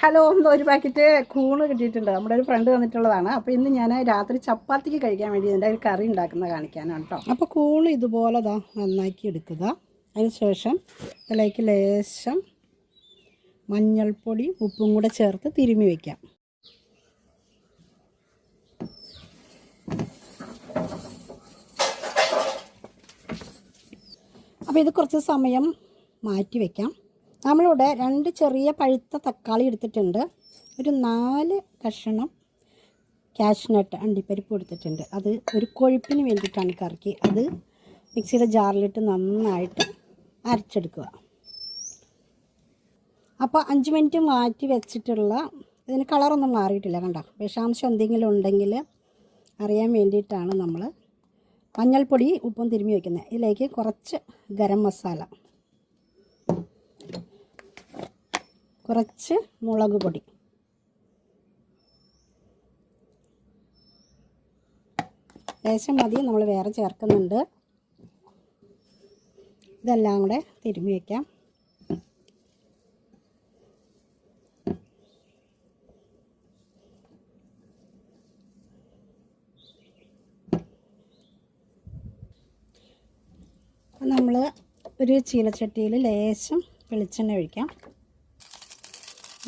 Hello എന്തോ ഒരു packet കൂണ് കിട്ടിയിട്ടുണ്ട്. നമ്മുടെ ഒരു ഫ്രണ്ട് തന്നിട്ടുള്ളതാണ്. അപ്പോൾ ഇന്ന് ഞാൻ രാത്രി ചപ്പാത്തിക്ക് കഴിക്കാൻ വേണ്ടി ഇതിന്റെ ഒരു കറി ഉണ്ടാക്കുന്ന കാണിക്കാനാണ് കേട്ടോ അപ്പോൾ കൂണ് ഇതുപോലെ ദാ നന്നാക്കി എടുക്കുക. അതിന് ശേഷം ഇതിലേക്ക് ലേശം മഞ്ഞൾപ്പൊടി ഉപ്പും കൂടെ ചേർത്ത് തിരുമ്മി വയ്ക്കാം അപ്പോൾ ഇത് കുറച്ച് സമയം മാറ്റി വയ്ക്കാം നമ്മളിവിടെ രണ്ട് ചെറിയ പഴുത്ത തക്കാളി എടുത്തിട്ടുണ്ട്. ഒരു നാല് കഷണം കാഷ്നട്ട് അണ്ടിപ്പരിപ്പ് എടുത്തിട്ടുണ്ട്. അത് ഒരു കൊഴുപ്പിന് വേണ്ടിയിട്ടാണ് കറക്കി. അത് മിക്സിയുടെ ജാറിലിട്ട് നന്നായിട്ട് അരച്ചെടുക്കുക. അപ്പോൾ അഞ്ച് മിനിറ്റ് മാറ്റി വെച്ചിട്ടുള്ള ഇതിന് കളറൊന്നും മാറിയിട്ടില്ല കണ്ടോ? വിഷാംശം എന്തെങ്കിലും ഉണ്ടെങ്കിൽ അറിയാൻ വേണ്ടിയിട്ടാണ് നമ്മൾ മഞ്ഞൾപ്പൊടി ഉപ്പും തിരുമ്മി വയ്ക്കുന്നത്. ഇതിലേക്ക് കുറച്ച് ഗരം മസാല കുറച്ച് മുളക് പൊടി. ലേശം മതി നമ്മൾ വേറെ ചേർക്കുന്നുണ്ട്. ഇതെല്ലാം കൂടെ തിരുമ്മി വയ്ക്കാം നമ്മൾ ഒരു ചീലച്ചട്ടിയിൽ ലേശം വെളിച്ചെണ്ണ ഒഴിക്കാം.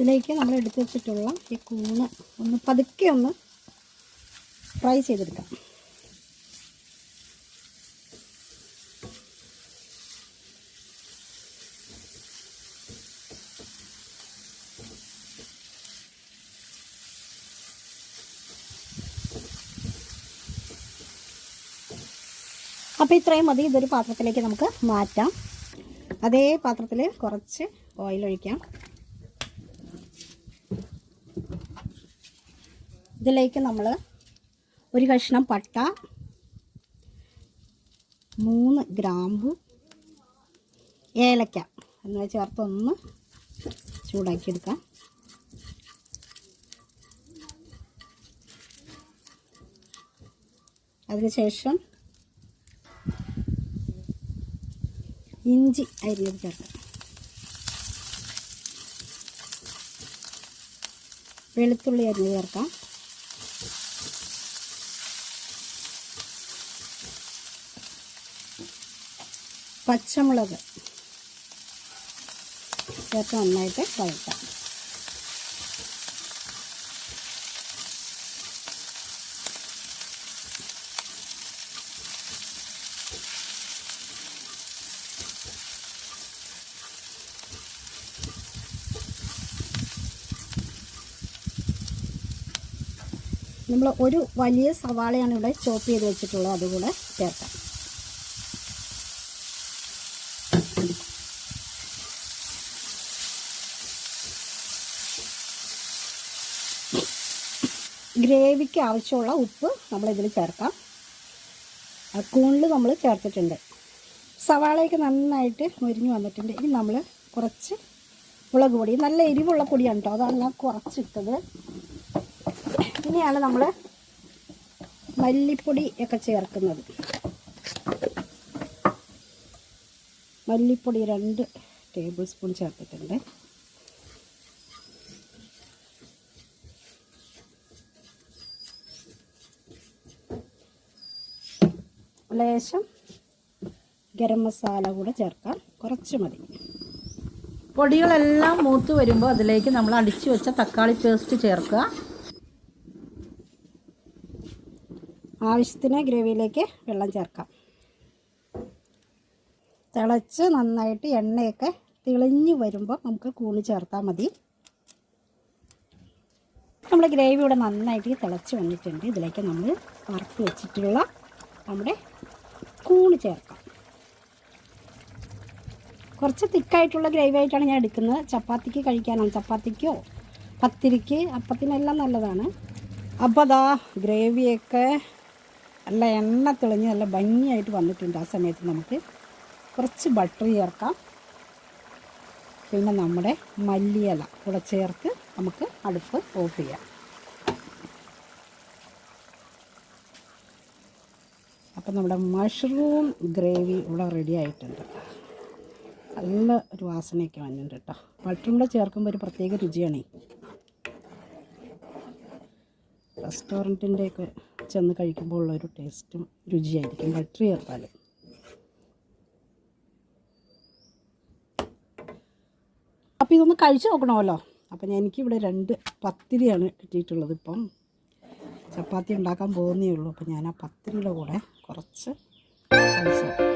ഇതിലേക്ക് നമ്മൾ എടുത്തു വെച്ചിട്ടുള്ള ഈ കൂണ് ഒന്ന് പതുക്കെ ഒന്ന് ഫ്രൈ ചെയ്തെടുക്കാം. അപ്പോൾ ഇത്രയും മതി. ഇതൊരു പാത്രത്തിലേക്ക് നമുക്ക് മാറ്റാം. അതേ പാത്രത്തിൽ കുറച്ച് ഓയിൽ ഒഴിക്കാം. ഇതിലേക്ക് നമ്മൾ ഒരു കഷ്ണം പട്ട മൂന്ന് ഗ്രാമ്പു ഏലക്ക എന്നിവ ചേർത്തൊന്ന് ചൂടാക്കിയെടുക്കാം. അതിനുശേഷം ഇഞ്ചി അരി ചേർക്കാം. വെളുത്തുള്ളി അരിഞ്ഞ് ചേർക്കാം. പച്ചമുളക്. ചേർത്ത് നന്നായിട്ട് വഴറ്റാം. നമ്മൾ ഒരു വലിയ സവാളയാണ് ഇവിടെ ചോപ്പ് ചെയ്ത് വെച്ചിട്ടുള്ളത് അതുകൂടെ ചേർക്കാം. ഗ്രേവിക്ക് ആവശ്യമുള്ള ഉപ്പ് നമ്മളിതിൽ ചേർക്കാം. കൂണിൽ നമ്മൾ ചേർത്തിട്ടുണ്ട്. സവാളയൊക്കെ നന്നായിട്ട് മുരിഞ്ഞ് വന്നിട്ടുണ്ട്. ഇനി നമ്മൾ കുറച്ച് മുളക് പൊടി. നല്ല എരിവുള്ള പൊടിയാണ് കേട്ടോ അതാണ് ഞാൻ കുറച്ചിട്ടത്. ഇനിയാണ് നമ്മൾ മല്ലിപ്പൊടി ഒക്കെ ചേർക്കുന്നത്. മല്ലിപ്പൊടി രണ്ട് ടേബിൾ സ്പൂൺ ചേർത്തിട്ടുണ്ട്. ലേശം ഗരം മസാല കൂടെ ചേർക്കാം. കുറച്ച് മതി. പൊടികളെല്ലാം മൂത്ത് വരുമ്പോൾ അതിലേക്ക് നമ്മൾ അടിച്ചു വെച്ച തക്കാളി പേസ്റ്റ് ചേർക്കുക. ആവശ്യത്തിന് ഗ്രേവിയിലേക്ക് വെള്ളം ചേർക്കാം. തിളച്ച് നന്നായിട്ട് എണ്ണയൊക്കെ തിളിഞ്ഞു വരുമ്പോൾ നമുക്ക് കൂണി ചേർത്താൽ മതി. നമ്മൾ ഗ്രേവി ഇവിടെ നന്നായിട്ട് തിളച്ച് വന്നിട്ടുണ്ട്. ഇതിലേക്ക് നമ്മൾ വറുത്ത് വെച്ചിട്ടുള്ള നമ്മുടെ കൂണ് ചേർക്കാം. കുറച്ച് തിക്കായിട്ടുള്ള ഗ്രേവി ആയിട്ടാണ് ഞാൻ എടുക്കുന്നത്. ചപ്പാത്തിക്ക് കഴിക്കാനാണ്. ചപ്പാത്തിക്കോ പത്തിരിക്ക് അപ്പത്തിനെല്ലാം നല്ലതാണ്. അപ്പോൾ അതാ ഗ്രേവിയൊക്കെ നല്ല എണ്ണ തെളിഞ്ഞ് നല്ല ഭംഗിയായിട്ട് വന്നിട്ടുണ്ട് ആ സമയത്ത് നമുക്ക്. കുറച്ച് ബട്ടർ ചേർക്കാം. പിന്നെ നമ്മുടെ മല്ലിയില കൂടെ ചേർത്ത് നമുക്ക് അടുപ്പ് ഓഫ് ചെയ്യാം. അപ്പം നമ്മുടെ മഷ്റൂം ഗ്രേവി ഇവിടെ റെഡി ആയിട്ടുണ്ട്. നല്ല ഒരു വാസനയൊക്കെ വന്നിട്ടുണ്ട് കേട്ടോ. ബട്ടറും കൂടെ ചേർക്കുമ്പോൾ ഒരു പ്രത്യേക രുചിയാണ്. റെസ്റ്റോറന്റിന്റെയൊക്കെ ചെന്ന് കഴിക്കുമ്പോൾ ഉള്ളൊരു ടേസ്റ്റും രുചിയായിരിക്കും ബട്ടർ ചേർത്താൽ. അപ്പോൾ ഇതൊന്ന് കഴിച്ചു നോക്കണമല്ലോ. അപ്പം എനിക്കിവിടെ രണ്ട് പത്തിരിയാണ് കിട്ടിയിട്ടുള്ളത് ഇപ്പം. ചപ്പാത്തി ഉണ്ടാക്കാൻ പോകുന്നേ ഉള്ളൂ. അപ്പം ഞാൻ ആ പത്തിരിയുടെ കൂടെ കുറച്ച് കഴിച്ചു നോക്കാം